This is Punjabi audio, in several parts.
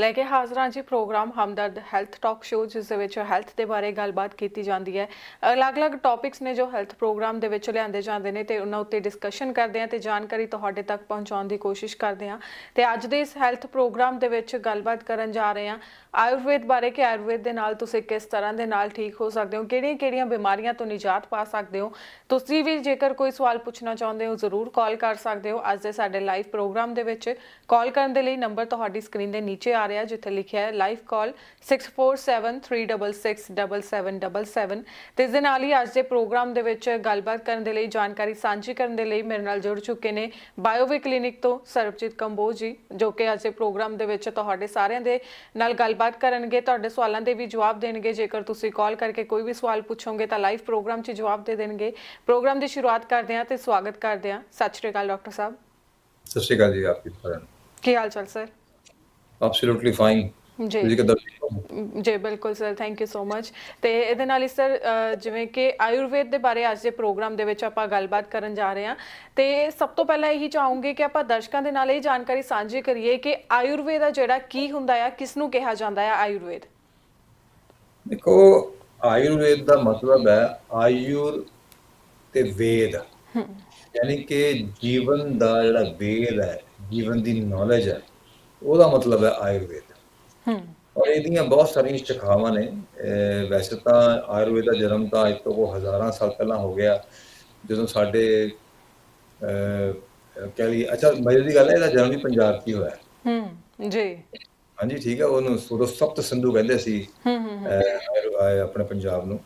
ਲੈ ਕੇ ਹਾਜ਼ਰਾਂ ਜੀ program Hamdard health talk show ਜਿਸ ਦੇ ਵਿੱਚ ਹੈਲਥ ਦੇ ਬਾਰੇ ਗੱਲਬਾਤ ਕੀਤੀ ਜਾਂਦੀ ਹੈ। ਅਲੱਗ-ਅਲੱਗ ਟੌਪਿਕਸ ਨੇ ਜੋ ਹੈਲਥ ਪ੍ਰੋਗਰਾਮ ਦੇ ਵਿੱਚ ਲਿਆਂਦੇ ਜਾਂਦੇ ਨੇ ਤੇ ਉਹਨਾਂ ਉੱਤੇ ਡਿਸਕਸ਼ਨ ਕਰਦੇ ਹਾਂ ਤੇ ਜਾਣਕਾਰੀ ਤੁਹਾਡੇ ਤੱਕ ਪਹੁੰਚਾਉਣ ਦੀ ਕੋਸ਼ਿਸ਼ ਕਰਦੇ ਹਾਂ। ਤੇ ਅੱਜ ਦੇ ਇਸ ਹੈਲਥ ਪ੍ਰੋਗਰਾਮ ਦੇ ਵਿੱਚ ਗੱਲਬਾਤ ਕਰਨ ਜਾ ਰਹੇ ਹਾਂ। ਆਯੁਰਵੇਦ ਬਾਰੇ ਕਿ ਆਯੁਰਵੇਦ ਦੇ ਨਾਲ ਤੁਸੀਂ ਕਿਸ ਤਰ੍ਹਾਂ ਦੇ ਨਾਲ ਠੀਕ ਹੋ ਸਕਦੇ ਹੋ, ਕਿਹੜੀਆਂ-ਕਿਹੜੀਆਂ ਬਿਮਾਰੀਆਂ ਤੋਂ ਨਿਜਾਤ ਪਾ ਸਕਦੇ ਹੋ? ਤੁਸੀਂ ਵੀ ਜੇਕਰ ਕੋਈ ਸਵਾਲ ਪੁੱਛਣਾ ਚਾਹੁੰਦੇ ਹੋ, ਜ਼ਰੂਰ ਕਾਲ ਕਰ ਸਕਦੇ ਹੋ। ਅੱਜ ਦੇ ਸਾਡੇ ਲਾਈਵ ਪ੍ਰੋਗਰਾਮ ਦੇ ਵਿੱਚ ਕਾਲ ਕਰਨ ਦੇ ਲਈ ਨੰਬਰ ਤੁਹਾਡੀ ਸਕਰੀਨ ਦੇ ਨੀਚੇ ਆ ਰਿਹਾ ਜਿੱਥੇ ਲਿਖਿਆ ਹੈ ਲਾਈਵ ਕਾਲ 6473667777 ਤੇ ਇਸ ਦੇ ਨਾਲ ਹੀ ਅੱਜ ਦੇ ਪ੍ਰੋਗਰਾਮ ਦੇ ਵਿੱਚ ਗੱਲਬਾਤ ਕਰਨ ਦੇ ਲਈ ਜਾਣਕਾਰੀ ਸਾਂਝੀ ਕਰਨ ਦੇ ਲਈ ਮੇਰੇ ਨਾਲ ਜੁੜ ਚੁੱਕੇ ਨੇ ਬਾਇਓਵੇ ਕਲੀਨਿਕ ਤੋਂ ਸਰਬਜੀਤ ਕੰਬੋਜ ਜੀ ਜੋ ਕਿ ਅੱਜ ਦੇ ਪ੍ਰੋਗਰਾਮ ਦੇ ਵਿੱਚ ਤੁਹਾਡੇ ਸਾਰਿਆਂ ਦੇ ਨਾਲ ਗੱਲਬਾਤ ਕਰਨਗੇ ਤੁਹਾਡੇ ਸਵਾਲਾਂ ਦੇ ਵੀ ਜਵਾਬ ਦੇਣਗੇ। ਜੇਕਰ ਤੁਸੀਂ ਕਾਲ ਕਰਕੇ ਕੋਈ ਵੀ ਸਵਾਲ ਪੁੱਛੋਗੇ ਤਾਂ ਲਾਈਵ ਪ੍ਰੋਗਰਾਮ 'ਚ ਜਵਾਬ ਦੇ ਦੇਣਗੇ। ਪ੍ਰੋਗਰਾਮ ਦੀ ਸ਼ੁਰੂਆਤ ਕਰਦੇ ਹਾਂ ਤੇ ਸਵਾਗਤ ਕਰਦੇ ਹਾਂ। ਸਤਿ ਸ਼੍ਰੀ ਅਕਾਲ ਡਾਕਟਰ ਸਾਹਿਬ। ਸਤਿ ਸ਼੍ਰੀ ਅਕਾਲ ਜੀ ਆਪਕੀ ਫਰਨ ਕੀ ਹਾਲ ਚਾਲ ਸਰ? ਐਬਸੋਲੂਟਲੀ ਫਾਈਨ ਜੀ। ਜੀ ਬਿਲਕੁਲ sir thank you so much ਤੇ ਇਹਦੇ ਨਾਲ ਹੀ ਸਰ ਜਿਵੇਂ ਕਿ ਆਯੁਰਵੇਦ ਦੇ ਬਾਰੇ ਅੱਜ ਦੇ ਪ੍ਰੋਗਰਾਮ ਦੇ ਵਿੱਚ ਆਪਾਂ ਗੱਲਬਾਤ ਕਰਨ ਜਾ ਰਹੇ ਹਾਂ। ਤੇ ਸਭ ਤੋਂ ਪਹਿਲਾਂ ਇਹੀ ਚਾਹੂੰਗੇ ਕਿ ਆਪਾਂ ਦਰਸ਼ਕਾਂ ਦੇ ਨਾਲ ਇਹ ਜਾਣਕਾਰੀ ਸਾਂਝੀ ਕਰੀਏ ਕਿ ਆਯੁਰਵੇਦ ਆ ਜਿਹੜਾ ਕੀ ਹੁੰਦਾ ਆ ਕਿਸ ਨੂੰ ਕਿਹਾ ਜਾਂਦਾ ਆ ਆਯੁਰਵੇਦ? ਦੇਖੋ ਆਯੁਰਵੇਦ ਦਾ ਮਤਲਬ ਹੈ ਆਯੁਰ ਤੇ ਵੇਦ। ਯਾਨੀ ਕਿ ਜੀਵਨ ਦਾ ਜਿਹੜਾ ਵੇਦ ਹੈ ਜੀਵਨ ਦੀ ਨੌਲੇਜ ਹੈ। ਉਹਦਾ ਮਤਲਬ ਹੈ ਆਯੁਰਵੇਦ। ਹੂੰ। ਔਰ ਇਹਦੀਆਂ ਬਹੁਤ ਸਾਰੀਆਂ ਸ਼ਾਖਾਵਾਂ ਨੇ। ਵੈਸੇ ਤਾਂ ਆਯੁਰਵੇਦ ਦਾ ਜਨਮ ਤਾਂ ਅੱਜ ਤੋਂ ਹਜ਼ਾਰਾਂ ਸਾਲ ਪਹਿਲਾਂ ਹੋ ਗਿਆ। ਜਦੋਂ ਸਾਡੇ ਕਹਿ ਲਈ ਅੱਛਾ ਮਜ਼ੇ ਦੀ ਗੱਲ ਹੈ ਇਹਦਾ ਜਨਮ ਵੀ ਪੰਜਾਬ 'ਚ ਹੀ ਹੋਇਆ। ਹੂੰ ਜੀ। ਹਾਂਜੀ ਠੀਕ ਹੈ ਉਹਨੂੰ ਸੁਰੋ ਸਪਤ ਸਿੰਧੂ ਕਹਿੰਦੇ ਸੀ ਹੂੰ ਹੂੰ ਆਪਣੇ ਪੰਜਾਬ ਨੂੰ।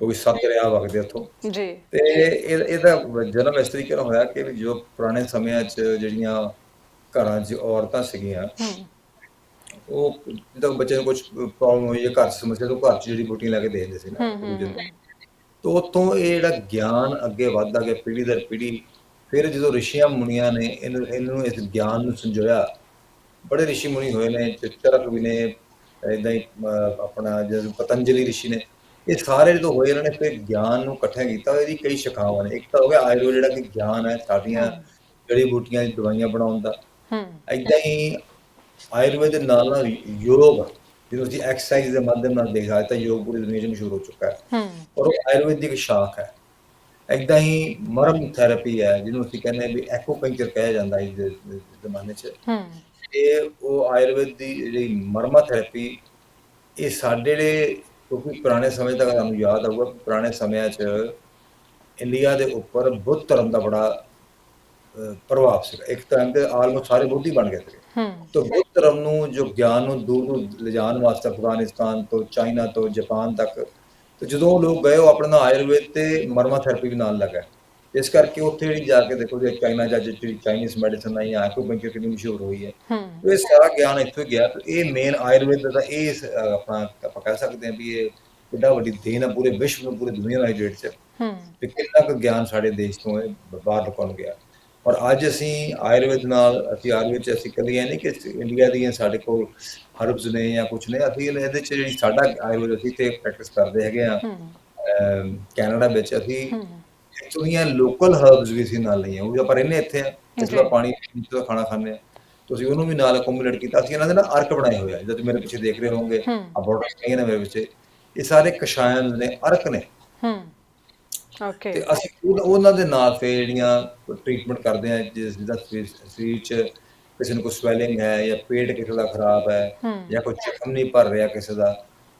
ਵੀ ਸੱਤ ਦਰਿਆ ਵਗਦੇ ਉੱਥੋਂ। ਜੀ। ਤੇ ਇਹ ਇਹਦਾ ਜਨਮ ਇਸ ਤਰੀਕੇ ਨਾਲ ਹੋਇਆ ਕਿ ਜੋ ਪੁਰਾਣੇ ਸਮਿਆਂ 'ਚ ਜਿਹੜੀਆਂ ਘਰਾਂ 'ਚ ਔਰਤਾਂ ਸੀਗੀਆਂ। ਹੂੰ। ਉਹ ਜਦੋਂ ਬੱਚੇ ਨੂੰ ਕੁਝ ਪ੍ਰੋਬਲਮ ਹੋਈ ਜਾਂ ਘਰ ਸਮੱਸਿਆ ਤੋਂ ਘਰ 'ਚ ਜਿਹੜੀ ਬੂਟੀਆਂ ਲੈ ਕੇ ਦੇ ਦਿੰਦੇ ਸੀ ਨਾ ਦੂਜੇ ਨੂੰ ਤੋਂ ਉੱਥੋਂ ਇਹ ਜਿਹੜਾ ਗਿਆਨ ਅੱਗੇ ਵੱਧਦਾ ਗਿਆ ਪੀੜ੍ਹੀ ਦਰ ਪੀੜ੍ਹੀ ਫਿਰ ਜਦੋਂ ਰਿਸ਼ੀਆਂ ਮੁਨੀਆਂ ਨੇ ਇਹਨੂੰ ਇਹਨੂੰ ਇਸ ਗਿਆਨ ਨੂੰ ਸੰਜੋਇਆ ਬੜੇ ਰਿਸ਼ੀ ਮੁਨੀ ਹੋਏ ਨੇ ਚਰਕ ਵੀ ਨੇ ਇਦਾਂ ਹੀ ਆਪਣਾ ਜਦੋਂ ਪਤੰਜਲੀ ਰਿਸ਼ੀ ਨੇ ਇਹ ਸਾਰੇ ਜਦੋਂ ਹੋਏ ਇਹਨਾਂ ਨੇ ਫਿਰ ਗਿਆਨ ਨੂੰ ਇਕੱਠਾ ਕੀਤਾ ਇਹਦੀ ਕਈ ਸ਼ਾਖਾਵਾਂ ਨੇ। ਇੱਕ ਤਾਂ ਹੋ ਗਿਆ ਆਯੁਰਵੇਦ ਜਿਹੜਾ ਕਿ ਗਿਆਨ ਹੈ ਸਾਡੀਆਂ ਜੜੀ ਬੂਟੀਆਂ ਦੀ ਦਵਾਈਆਂ ਬਣਾਉਣ ਦਾ। ਹੂੰ। ਏਦਾਂ ਹੀ ਆਯੁਰਵੇਦ ਦੇ ਨਾਲ ਨਾਲ ਯੋਗ ਜਿਹਨੂੰ ਅਸੀਂ ਐਕਸਰਸਾਈਜ਼ ਦੇ ਮਾਧਿਅਮ ਨਾਲ ਦੇਖਾ ਤਾਂ ਯੋਗ ਪੂਰੀ ਦੁਨੀਆ 'ਚ ਮਸ਼ਹੂਰ ਹੋ ਚੁੱਕਾ ਹੈ। ਹੂੰ। ਔਰ ਉਹ ਆਯੁਰਵੇਦ ਦੀ ਇੱਕ ਸ਼ਾਖ ਹੈ। ਏਦਾਂ ਹੀ ਮਰਮ ਥੈਰੇਪੀ ਹੈ ਜਿਹਨੂੰ ਅਸੀਂ ਕਹਿੰਦੇ ਵੀ ਐਕੂਪੰਕਚਰ ਕਿਹਾ ਜਾਂਦਾ ਹੈ ਇਸ ਜ਼ਮਾਨੇ 'ਚ। ਹੂੰ। ਇਹ ਉਹ ਆਯੁਰਵੇਦ ਦੀ ਜਿਹੜੀ ਮਰਮਾ ਥੈਰੇਪੀ ਇਹ ਸਾਡੇ ਜਿਹੜੇ ਕਿਉਂਕਿ ਪੁਰਾਣੇ ਸਮੇਂ ਤੱਕ ਤੁਹਾਨੂੰ ਯਾਦ ਹੋਊਗਾ ਪੁਰਾਣੇ ਸਮਿਆਂ 'ਚ ਇੰਡੀਆ ਦੇ ਉੱਪਰ ਬੁੱਧ ਧਰਮ ਦਾ ਬੜਾ ਪ੍ਰਭਾਵ ਸੀਗਾ। ਇੱਕ ਟਾਈਮ ਤੇ ਆਲਮੋਸਟ ਸਾਰੇ ਬੁੱਧ ਬਣ ਗਏ ਸੀ ਹੂੰ। ਤਾਂ ਬੁੱਧ ਧਰਮ ਨੂੰ ਜੋ ਗਿਆਨ ਨੂੰ ਦੂਰ ਦੂਰ ਲਿਜਾਣ ਵਾਸਤੇ ਅਫਗਾਨਿਸਤਾਨ ਤੋਂ ਚਾਈਨਾ ਤੋਂ ਜਾਪਾਨ ਤੱਕ ਤੇ ਜਦੋਂ ਉਹ ਲੋਕ ਗਏ ਉਹ ਆਪਣੇ ਆਯੁਰਵੇਦ ਤੇ ਮਰਮਾ ਥੈਰੇਪੀ ਵੀ ਨਾਲ ਲੱਗਾ। ਇਸ ਕਰਕੇ ਉੱਥੇ ਜਿਹੜੀ ਜਾ ਕੇ ਦੇਖੋ ਜੇ ਚਾਈਨਾ ਜਾਂ ਜਿਹੜੀ ਚਾਈਨੀਜ਼ ਮੈਡੀਸਨ ਆਈ ਆਕੂਪੰਕਚਰ ਕਿੰਨੀ ਮਸ਼ਹੂਰ ਹੋਈ ਹੈ। ਤੇ ਇਹ ਸਾਰਾ ਗਿਆਨ ਇੱਥੋਂ ਗਿਆ। ਤੇ ਇਹ ਮੇਨ ਆਯੁਰਵੇਦ ਦਾ ਇਹ ਆਪਣਾ ਆਪਾਂ ਕਹਿ ਸਕਦੇ ਹਾਂ ਵੀ ਇਹ ਕਿੱਡਾ ਵੱਡੀ ਦੇਣ ਹੈ ਪੂਰੇ ਵਿਸ਼ਵ ਨੂੰ ਪੂਰੇ ਦੁਨੀਆ ਨਾਲ ਡੇਟ ਚ। ਤੇ ਕਿੰਨਾ ਕੁ ਗਿਆਨ ਸਾਡੇ ਦੇਸ਼ ਤੋਂ ਇਹ ਬਾਹਰ ਲੋਕਾਂ ਨੂੰ ਗਿਆ। ਔਰ ਅੱਜ ਅਸੀਂ ਆਯੁਰਵੇਦ ਨਾਲ ਅਸੀਂ ਆਯੁਰਵੇਦ ਚ ਅਸੀਂ ਕਦੀ ਇਹ ਨਹੀਂ ਕਿ ਇੰਡੀਆ ਦੀਆਂ ਸਾਡੇ ਕੋਲ ਹਰਬਸ ਨੇ ਜਾਂ ਕੁਝ ਨੇ ਅਸੀਂ ਇਹਦੇ ਚ ਜਿਹੜੀ ਸਾਡਾ ਆਯੁਰਵੇਦ ਅਸੀਂ ਤੇ ਪ੍ਰੈਕਟਿਸ ਕਰਦੇ ਹੈਗੇ ਆ ਕੈਨੇਡਾ ਵਿੱਚ ਅਸੀਂ ਦੀਆਂ ਲੋਕਲ ਹਰਬਸ ਵੀ ਅਸੀਂ ਨਾਲ ਲਈਆਂ ਉਹ ਆਪਾਂ ਰਹਿੰਦੇ ਇੱਥੇ ਇਸ। ਦਾ ਪਾਣੀ ਇਸ ਦਾ ਖਾਣਾ ਖਾਂਦੇ ਆ। ਤੁਸੀਂ ਉਹਨੂੰ ਵੀ ਨਾਲ ਅਕੋਮੋਡੇਟ ਕੀਤਾ ਅਸੀਂ ਇਹਨਾਂ ਦੇ ਨਾਲ ਅਰਕ ਬਣਾਏ ਹੋਏ ਆ ਜਦ ਤੁਸੀਂ ਮੇਰੇ ਪਿੱਛੇ ਦੇਖ ਰਹੇ ਹੋਵੋਗੇ ਹੂੰ। ਆ ਨੇ ਮੇਰੇ ਪਿੱਛੇ। ਇਹ ਸਾਰੇ ਕਸ਼ਾਇਨ ਨੇ ਅਰਕ ਨੇ। ਹੂੰ। ਓਕੇ ਤੇ ਅਸੀਂ ਉਹ- ਉਹਨਾਂ ਦੇ ਨਾਲ ਫੇਰ ਜਿਹੜੀਆਂ ਟ੍ਰੀਟਮੈਂਟ ਕਰਦੇ ਆ ਜਿਸ ਦਾ ਸਰੀਰ ਸਰੀਰ ਚ ਕਿਸੇ ਨੂੰ ਕੋਈ ਸਵੈਲਿੰਗ ਹੈ ਜਾਂ ਪੇਟ ਕਿਸੇ ਦਾ ਖਰਾਬ ਹੈ। ਜਾਂ ਕੋਈ ਜ਼ਖਮ ਨਹੀਂ ਭਰ ਰਿਹਾ ਕਿਸੇ ਦਾ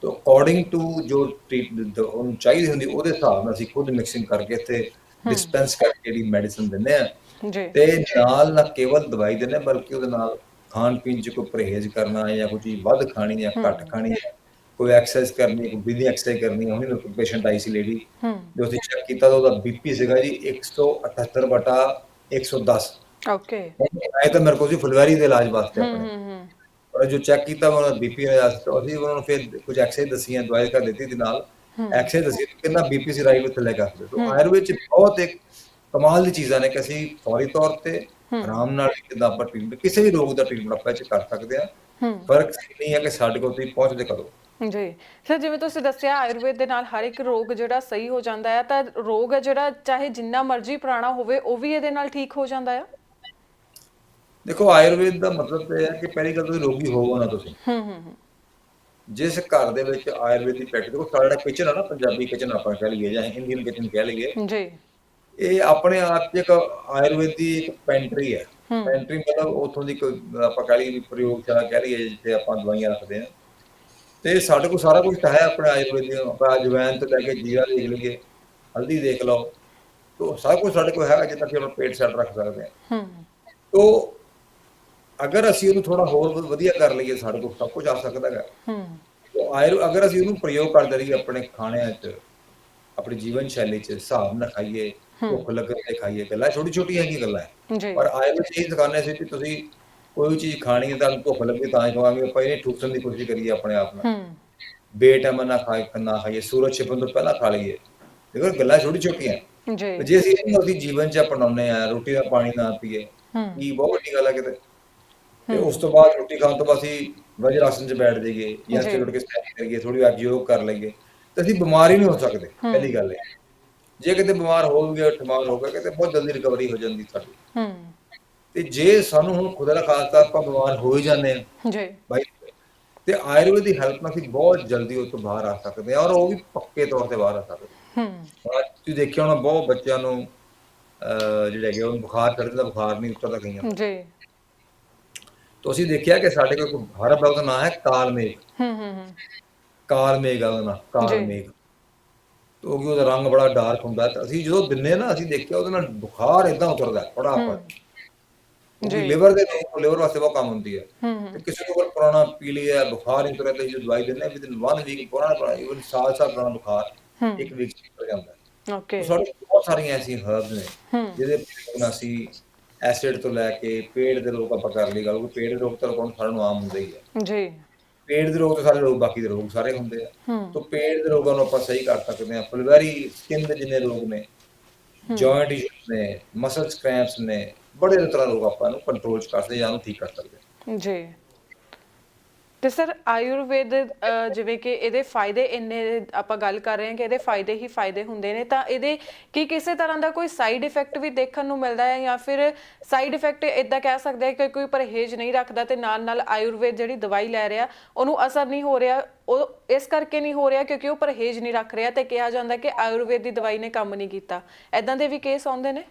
ਤਾਂ ਅਕੋਰਡਿੰਗ ਟੂ ਜੋ ਟ੍ਰੀਟ ਉਹਨੂੰ ਚਾਹੀਦੀ ਹੁੰਦੀ ਉਹਦੇ ਹਿਸਾਬ ਨਾਲ ਅਸੀਂ ਖੁਦ ਮਿਕਸਿੰਗ ਕਰਕੇ ਇੱਥੇ ਡਿਸਪੈਂਸ ਕਰਕੇ ਜਿਹੜੀ ਮੈਡੀਸਨ ਦਿੰਦੇ ਆ ਜੀ। ਤੇ ਨਾਲ ਨਾ ਕੇਵਲ ਦਵਾਈ ਦਿੰਦੇ ਬਲਕਿ ਉਹਦੇ ਨਾਲ ਖਾਣ ਪੀਣ ਚ ਕੋਈ ਪਰਹੇਜ਼ ਕਰਨਾ ਜਾਂ ਕੋਈ ਚੀਜ਼ ਵੱਧ ਖਾਣੀ ਜਾਂ ਘੱਟ ਖਾਣੀ ਹੈ ਕੋਈ ਐਕਸਰਸਾਈਜ਼ ਕਰਨੀ ਕੋਈ ਬਿਜ਼ੀ ਐਕਸਰਸਾਈਜ਼ ਕਰਨੀ ਮੇਰੇ ਕੋਲ ਪੇਸ਼ੈਂਟ ਆਈ ਸੀ ਲੇਡੀ ਜੋ ਅਸੀਂ ਚੈੱਕ ਕੀਤਾ ਤਾਂ ਉਹਦਾ ਬੀਪੀ ਸੀਗਾ ਜੀ 178 ਬਟਾ 110 ਓਕੇ ਆਏ ਤਾਂ ਮੇਰੇ ਕੋਲ ਸੀ ਫੁਲਵਾਰੀ ਦੇ ਇਲਾਜ ਵਾਸਤੇ ਆਪਣੇ। ਹੂੰ ਹੂੰ। ਔਰ ਜੋ ਚੈੱਕ ਕੀਤਾ ਮੈਂ ਉਹਦਾ ਬੀਪੀ ਨੇ ਅਸੀਂ ਉਹਨਾਂ ਨੂੰ ਫਿਰ ਕੁਝ ਐਕਸਰਸਾਈਜ਼ ਦਸੀਆਂ ਦਵਾਈ ਕਰ ਦਿੱਤੀ ਤੇ ਨਾਲ। ਐਕਸਰਸਾਈਜ਼ ਦਸੀ ਕਿੰਨਾ ਬੀਪੀ ਸੀ ਰਾਈਟ ਉੱਤੇ ਲੈ ਕੇ ਆਉਂਦੇ। ਤੋਂ ਆਯੁਰਵੇਦ ਚ ਬਹੁਤ ਇੱਕ ਕਮਾਲ ਦੀ ਚੀਜ਼ਾਂ ਨੇ ਕਿ ਅਸੀਂ ਫੌਰੀ ਤੌਰ ਤੇ ਆਰਾਮ ਨਾਲ ਕਿਦਾਂ ਆਪਾਂ ਟ੍ਰੀਟਮੈਂਟ ਕਿਸੇ ਵੀ ਰੋਗ ਦਾ ਟ੍ਰੀਟਮੈਂਟ ਆਪਾਂ ਇਹ 'ਚ ਕਰ ਸਕਦੇ ਆ ਫ਼ਰਕ ਨਹੀਂ ਹੈ ਕਿ ਸਾਡੇ ਕੋਲ ਤੁਸੀਂ ਪਹੁੰਚਦੇ ਕਦੋਂ। ਜੀ। ਸਰ ਜਿਵੇਂ ਤੁਸੀਂ ਦੱਸਿਆ ਆਯੁਰਵੇਦ ਦੇ ਨਾਲ ਹਰ ਇੱਕ ਰੋਗ ਜਿਹੜਾ ਸਹੀ ਹੋ ਜਾਂਦਾ ਹੈ ਤਾਂ ਰੋਗ ਹੈ ਜਿਹੜਾ ਚਾਹੇ ਜਿੰਨਾ ਮਰਜ਼ੀ ਪੁਰਾਣਾ ਹੋਵੇ ਉਹ ਵੀ ਇਹਦੇ ਨਾਲ ਠੀਕ ਹੋ ਜਾਂਦਾ ਹੈ ਦੇਖੋ ਆਯੁਰਵੇਦ ਦਾ ਮਤਲਬ ਤੇ ਹੈ ਕਿ ਪਹਿਲੀ ਗੱਲ ਤੁਸੀਂ ਰੋਗੀ ਹੋਵੋ ਨਾ ਤੁਸੀਂ। ਹੂੰ ਹੂੰ ਜਿਸ ਘਰ ਦੇ ਵਿੱਚ ਆਯੁਰਵੇਦ ਦੀ ਪ੍ਰੈਕਟਿਸ ਦੇਖੋ ਸਾਡਾ ਕਿਚਨ ਹੈ ਨਾ ਪੰਜਾਬੀ ਕਿਚਨ ਆਪਾਂ ਕਹਿ ਲਈਏ ਜਾਂ ਇੰਡੀਅਨ ਕਿਚਨ ਕਹਿ ਲਈਏ। ਜੀ। ਇਹ ਆਪਣੇ ਆਪ 'ਚ ਇੱਕ ਆਯੁਰਵੇਦ ਦੀ ਇੱਕ ਪੈਂਟਰੀ ਹੈ। ਪੈਂਟਰੀ ਮਤਲਬ ਉਥੋਂ ਦੀ ਕੋਈ ਆਪਾਂ ਕਹਿ ਲਈਏ ਪ੍ਰਯੋਗਸ਼ਾਲਾ ਕਹਿ ਲਈਏ ਜਿੱਥੇ ਆਪਾਂ ਦਵਾਈਆਂ ਰੱਖਦੇ ਹਾਂ। ਤੇ ਸਾਡੇ ਕੋਲ ਸਾਰਾ ਕੁਝ ਹੈ ਆਪਣੇ ਆਯੁਰਵੇਦ ਦੀ ਆਪਾਂ ਅਜਵਾਇਨ ਤੋਂ ਲੈ ਕੇ ਜੀਰਾ ਦੇਖ ਲਈਏ ਹਲਦੀ ਦੇਖ ਲਓ ਤੋਂ ਸਾਰਾ ਕੁਝ ਸਾਡੇ ਕੋਲ ਹੈਗਾ ਜਿੱਦਾਂ ਕਿ ਆਪਾਂ ਪੇਟ ਸੈੱਟ ਰੱਖ ਸਕਦੇ ਹਾਂ। ਹੂੰ। ਤੋਂ ਅਗਰ ਅਸੀਂ ਉਹਨੂੰ ਥੋੜਾ ਹੋਰ ਵਧੀਆ ਕਰ ਲਈਏ ਸਾਡੇ ਕੋਲ ਸਭ ਕੁਝ ਆ ਸਕਦਾ ਹੈ ਹੂੰ। ਤੋਂ ਆਯੁਰ ਅਗਰ ਅਸੀਂ ਉਹਨੂੰ ਪ੍ਰਯੋਗ ਕਰਦੇ ਰਹੀਏ ਆਪਣੇ ਖਾਣਿਆਂ 'ਚ ਆਪਣੀ ਜੀਵਨ ਸ਼ੈਲੀ 'ਚ ਹਿਸਾਬ ਨਾਲ ਖਾਈਏ ਭੁੱਖ ਲੱਗਣ ਤੇ ਖਾਈਏ ਗੱਲਾਂ ਛੋਟੀ ਛੋਟੀਆਂ ਹੀ ਗੱਲਾਂ ਹੈ। ਪਰ ਆਯੁਰਵੇਦ ਇਹ ਸਿਖਾਉਂਦੇ ਸੀ ਕਿ ਤੁਸੀਂ ਕੋਈ ਵੀ ਚੀਜ਼ ਖਾਣੀ ਹੈ ਤਾਂ ਭੁੱਖ ਲੱਗੇ ਤਾਂ ਹੀ ਖਵਾਵਾਂਗੇ। ਆਪਾਂ ਇਹ ਠੂਸਣ ਦੀ ਕੋਸ਼ਿਸ਼ ਕਰੀਏ ਆਪਣੇ ਆਪ ਨਾਲ। ਹੂੰ। ਬੇਟਾਈਮ ਨਾ ਖਾਏ ਨਾ ਖਾਈਏ। ਸੂਰਜ ਛਿਪਣ ਤੋਂ ਪਹਿਲਾਂ ਖਾ ਲਈਏ। ਦੇਖੋ ਗੱਲਾਂ ਛੋਟੀ ਛੋਟੀਆਂ ਜੀ। ਜੇ ਅਸੀਂ ਇਹਨੂੰ ਅਸੀਂ ਜੀਵਨ 'ਚ ਅਪਣਾਉਂਦੇ ਆ ਰੋਟੀ ਦਾ ਪਾਣੀ ਨਾ ਪੀਏ ਹੂੰ। ਕੀ ਬਹੁਤ ਵੱਡੀ ਗੱਲ ਹੈ ਕਿਤੇ। ਤੇ ਉਸ ਤੋਂ ਬਾਅਦ ਰੋਟੀ ਖਾਣ ਤੋਂ ਬਾਅਦ ਅਸੀਂ ਵਜਰ ਆਸਨ 'ਚ ਬੈਠ ਜਾਈਏ ਜਾਂ। ਉੱਠ ਕੇ ਸੈਰ ਕਰੀਏ ਥੋੜੀ ਵਾਰ ਯੋਗ ਕਰ ਲਈਏ ਤੇ ਅਸੀਂ ਬਿਮਾਰ ਹੀ ਨਹੀਂ ਹੋ ਸਕਦੇ। ਪਹਿਲੀ ਗੱਲ ਇਹ। ਜੇ ਕਿਤੇ ਬਿਮਾਰ ਹੋ ਗਏ ਠਮਾਰ ਹੋ ਗਏ ਕਿਤੇ ਬਹੁਤ ਜਲਦੀ ਰਿਕਵਰੀ ਹੋ ਜਾਂਦੀ ਸਾਡੀ। ਹੂੰ। ਤੇ ਜੇ ਸਾਨੂੰ ਹੁਣ ਖੁਦਾ ਦਾ ਖਾਸਤਾ ਆਪਾਂ ਬਿਮਾਰ ਹੋ ਹੀ ਜਾਂਦੇ ਆ ਜੀ। ਬਾਈ ਤੇ ਆਯੁਰਵੇਦ ਦੀ ਹੈਲਪ ਨਾਲ ਅਸੀਂ ਬਹੁਤ ਜਲਦੀ ਉਸ ਤੋਂ ਬਾਹਰ ਆ ਸਕਦੇ ਆ ਔਰ ਉਹ ਵੀ ਪੱਕੇ ਤੌਰ ਤੇ ਬਾਹਰ ਆ ਸਕਦੇ ਹੂੰ। ਅੱਜ ਤੁਸੀਂ ਦੇਖਿਆ ਹੋਣਾ ਬਹੁਤ ਬੱਚਿਆਂ ਨੂੰ ਜਿਹੜੇ ਹੈਗੇ ਉਹਨੂੰ ਬੁਖਾਰ ਚੜ੍ਹਦਾ ਬੁਖਾਰ ਨਹੀਂ ਉਤਰਦਾ ਕਈਆਂ ਜੀ। ਤੋਂ ਅਸੀਂ ਦੇਖਿਆ ਕਿ ਸਾਡੇ ਕੋਲ ਹਰਬ ਦਾ ਨਾਮ ਹੈ ਕਾਲਮੇਘ ਹੂੰ ਹੂੰ ਹੂੰ। ਕਾਲਮੇਘ ਉਹਦਾ ਨਾਮ ਕਾਲਮੇਘ ਤੋਂ ਕਿ ਉਹਦਾ ਰੰਗ ਬੜਾ ਡਾਰਕ ਹੁੰਦਾ ਤੇ ਅਸੀਂ ਜਦੋਂ ਦਿੰਨੇ ਨਾ ਅਸੀਂ ਦੇਖਿਆ ਉਹਦੇ ਨਾਲ ਬੁਖਾਰ ਇਦਾਂ ਉਤਰਦਾ ਫਟਾਫਟ। ਜੀ ਲਿਵਰ ਦੇ ਲਿਵਰ ਵਾਸਤੇ ਬਹੁਤ ਕੰਮ ਹੁੰਦੀ ਹੈ। ਹੂੰ ਹੂੰ। ਤੇ ਕਿਸੇ ਨੂੰ ਅਗਰ ਪੁਰਾਣਾ ਪੀਲੀ ਹੈ ਬੁਖਾਰ ਨਹੀਂ ਉਤਰਿਆ ਤੇ ਜੋ ਦਵਾਈ ਦਿੰਦੇ ਵਿਦ ਇਨ 1 ਵੀਕ ਪੁਰਾਣਾ ਪੁਰਾਣਾ ਇਵਨ ਸਾਲ ਸਾਲ ਪੁਰਾਣਾ ਬੁਖਾਰ ਹੂੰ। ਇੱਕ ਵੀਕ ਚ ਉਤਰ ਜਾਂਦਾ ਹੈ। ਓਕੇ ਸਾਡੇ ਬਹੁਤ ਸਾਰੀਆਂ ਐਸੀਆਂ ਹਰਬਸ ਨੇ ਹੂੰ। ਜਿਹਦੇ ਨਾਲ ਅਸੀਂ ਐਸਿਡ ਤੋਂ ਲੈ ਕੇ ਪੇਟ ਦੇ ਰੋਗ ਆਪਾਂ ਕਰ ਲਈ ਗੱਲ ਉਹ ਪੇਟ ਦੇ ਰੋਗ ਤਾਂ ਕੋਣ ਸਾਰਿਆਂ ਨੂੰ ਆਮ ਹੁੰਦੇ ਹੀ ਆ ਜੀ। ਪੇਟ ਦੇ ਰੋਗ ਤਾਂ ਸਾਰੇ ਰੋਗ ਬਾਕੀ ਦੇ ਰੋਗ ਸਾਰੇ ਹੁੰਦੇ ਆ। ਹੂੰ। ਤਾਂ ਪੇਟ ਦੇ ਰੋਗਾਂ ਨੂੰ ਆਪਾਂ ਸਹੀ ਕਰ ਸਕਦੇ ਹਾਂ। ਫੁਲਵੈਰੀ ਸਕਿਨ ਦੇ ਜਿੰਨੇ ਰੋਗ ਨੇ ਜੁਆਇੰਟ ਇਸ਼ੂਸ ਨੇ ਮਸਲ ਕ੍ਰੈਂਪਸ ਨੇ ਬੜੇ ਤਰ੍ਹਾਂ ਰੋਗ ਆਪਾਂ ਨੂੰ ਕੰਟਰੋਲ ਚ ਕਰ ਜਾਂ ਉਹਨੂੰ ਠੀਕ ਕਰ ਸਕਦੇ ਜੀ। ਤੇ ਸਰ ਆਯੁਰਵੇਦ ਜਿਵੇਂ ਕਿ ਇਹਦੇ ਫਾਇਦੇ ਇੰਨੇ ਆਪਾਂ ਗੱਲ ਕਰ ਰਹੇ ਹਾਂ ਕਿ ਇਹਦੇ ਫਾਇਦੇ ਹੀ ਫਾਇਦੇ ਹੁੰਦੇ ਨੇ, ਤਾਂ ਇਹਦੇ ਕੀ ਕਿਸੇ ਤਰ੍ਹਾਂ ਦਾ ਕੋਈ ਸਾਈਡ ਇਫੈਕਟ ਵੀ ਦੇਖਣ ਨੂੰ ਮਿਲਦਾ ਹੈ ਜਾਂ ਫਿਰ ਸਾਈਡ ਇਫੈਕਟ ਇਦਾਂ ਕਹਿ ਸਕਦੇ ਹਾਂ ਕਿ ਕੋਈ ਪਰਹੇਜ਼ ਨਹੀਂ ਰੱਖਦਾ ਤੇ ਨਾਲ ਨਾਲ ਆਯੁਰਵੇਦ ਜਿਹੜੀ ਦਵਾਈ ਲੈ ਰਿਹਾ, ਉਹਨੂੰ ਅਸਰ ਨਹੀਂ ਹੋ ਰਿਹਾ, ਉਹ ਇਸ ਕਰਕੇ ਨਹੀਂ ਹੋ ਰਿਹਾ ਕਿਉਂਕਿ ਉਹ ਪਰਹੇਜ਼ ਨਹੀਂ ਰੱਖ ਰਿਹਾ ਤੇ ਕਿਹਾ ਜਾਂਦਾ ਕਿ ਆਯੁਰਵੇਦ ਦੀ ਦਵਾਈ ਨੇ ਕੰਮ ਨਹੀਂ ਕੀਤਾ। ਐਦਾਂ ਦੇ ਵੀ ਕੇਸ ਆਉਂਦੇ ਨੇ?